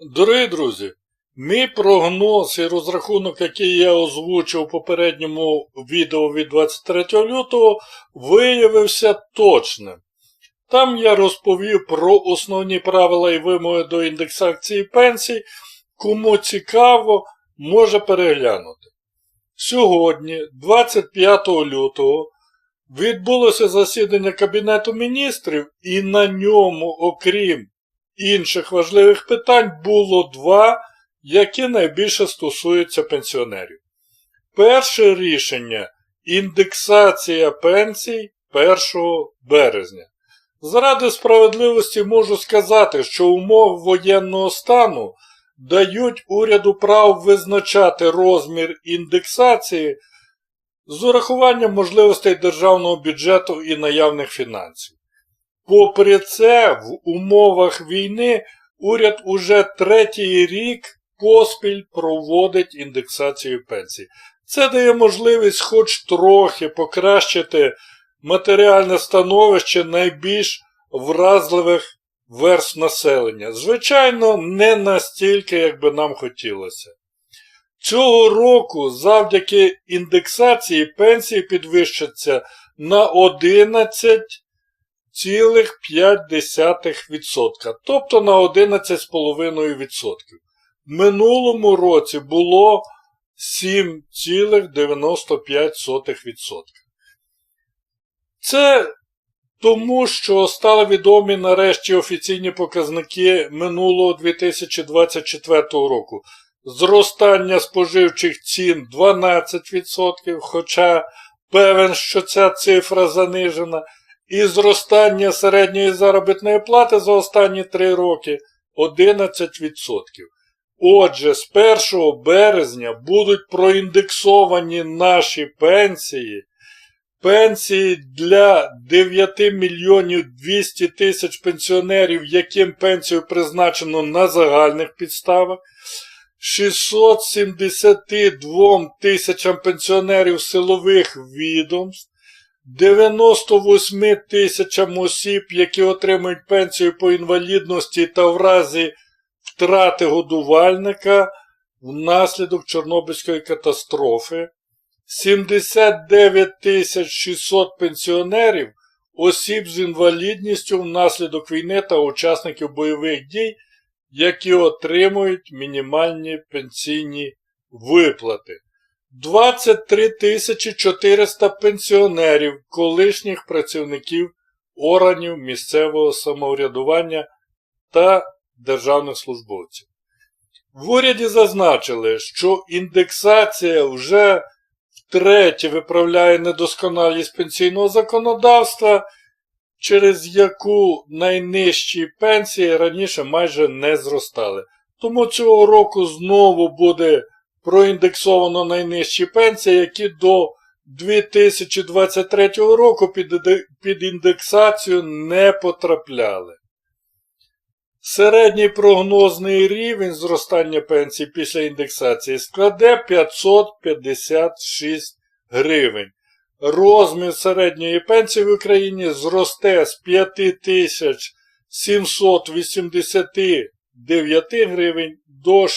Дорогі друзі, мій прогноз і розрахунок, який я озвучив у попередньому відео від 23 лютого, виявився точним. Там я розповів про основні правила і вимоги до індексації пенсій. Кому цікаво, може переглянути. Сьогодні, 25 лютого, відбулося засідання Кабінету міністрів, і на ньому, окрім інших важливих питань, було два, які найбільше стосуються пенсіонерів. Перше рішення індексація пенсій 1 березня. Заради справедливості можу сказати, що умови воєнного стану дають уряду право визначати розмір індексації з урахуванням можливостей державного бюджету і наявних фінансів. Попри це, в умовах війни уряд уже третій рік поспіль проводить індексацію пенсій. Це дає можливість хоч трохи покращити матеріальне становище найбільш вразливих верств населення. Звичайно, не настільки, як би нам хотілося. Цього року завдяки індексації пенсії підвищаться на 11,5%, тобто на 11,5%. В минулому році було 7,95%. Це тому, що стали відомі нарешті офіційні показники минулого 2024 року. Зростання споживчих цін 12%, хоча певен, що ця цифра занижена, і зростання середньої заробітної плати за останні 3 роки 11%. Отже, з 1 березня будуть проіндексовані наші пенсії. Пенсії для 9 мільйонів 200 тисяч пенсіонерів, яким пенсію призначено на загальних підставах, 672 тисячам пенсіонерів силових відомств, 98 тисячам осіб, які отримують пенсію по інвалідності та в разі втрати годувальника внаслідок Чорнобильської катастрофи, 79 600 пенсіонерів, осіб з інвалідністю внаслідок війни та учасників бойових дій, які отримують мінімальні пенсійні виплати. 23 400 пенсіонерів, колишніх працівників органів місцевого самоврядування та державних службовців. В уряді зазначили, що індексація вже втретє виправляє недосконалість пенсійного законодавства, через яку найнижчі пенсії раніше майже не зростали. Тому цього року знову буде проіндексовано найнижчі пенсії, які до 2023 року під індексацію не потрапляли. Середній прогнозний рівень зростання пенсій після індексації складе 556 гривень. Розмір середньої пенсії в Україні зросте з 5789 гривень до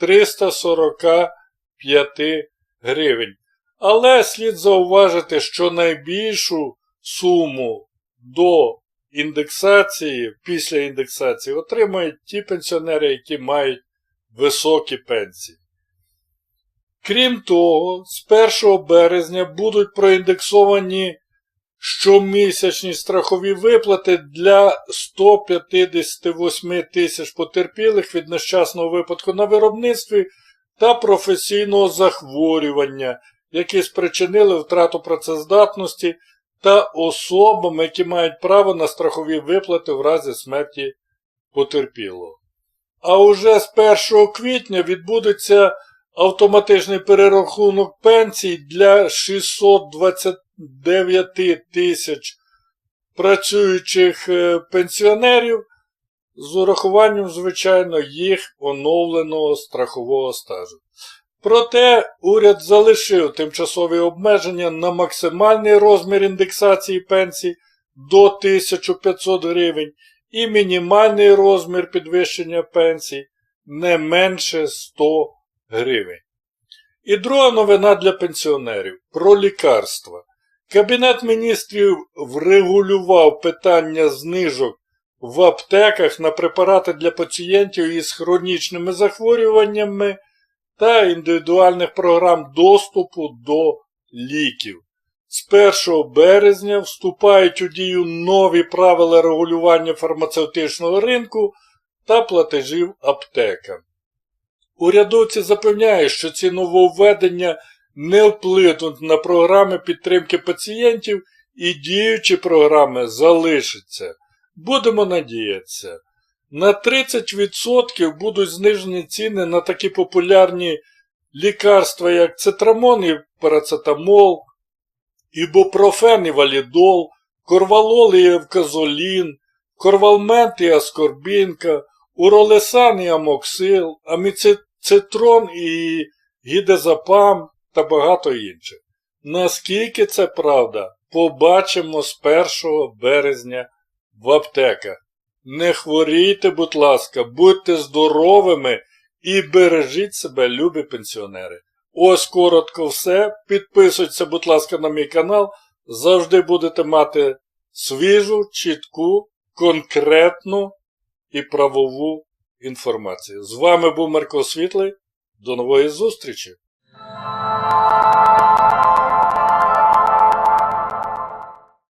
6345 гривень. Але слід зауважити, що найбільшу суму до індексації, після індексації отримають ті пенсіонери, які мають високі пенсії. Крім того, з 1 березня будуть проіндексовані щомісячні страхові виплати для 158 тисяч потерпілих від нещасного випадку на виробництві та професійного захворювання, які спричинили втрату працездатності та особам, які мають право на страхові виплати в разі смерті потерпілого. А уже з 1 квітня відбудеться автоматичний перерахунок пенсій для 629 тисяч працюючих е, пенсіонерів з урахуванням, звичайно, їх оновленого страхового стажу. Проте уряд залишив тимчасові обмеження на максимальний розмір індексації пенсій до 1500 гривень і мінімальний розмір підвищення пенсій не менше 100 гривень. І друга новина для пенсіонерів про лікарства. Кабінет міністрів врегулював питання знижок в аптеках на препарати для пацієнтів із хронічними захворюваннями та індивідуальних програм доступу до ліків. З 1 березня вступають у дію нові правила регулювання фармацевтичного ринку та платежів аптекам. Урядовці запевняють, що ці нововведення не вплинуть на програми підтримки пацієнтів і діючі програми залишаться. Будемо надіятися. На 30% будуть знижені ціни на такі популярні лікарства, як цитрамон і парацетамол, ібупрофен і валідол, корвалол і евказолін, корвалмент і аскорбінка, уролесан і амоксил, аміцитрон і гідезапам та багато інших. Наскільки це правда, побачимо з 1 березня в аптеках. Не хворійте, будь ласка, будьте здоровими і бережіть себе, любі пенсіонери. Ось коротко все. Підписуйтесь, будь ласка, на мій канал. Завжди будете мати свіжу, чітку, конкретну і правову інформацію. З вами був Марко Світлий. До нової зустрічі!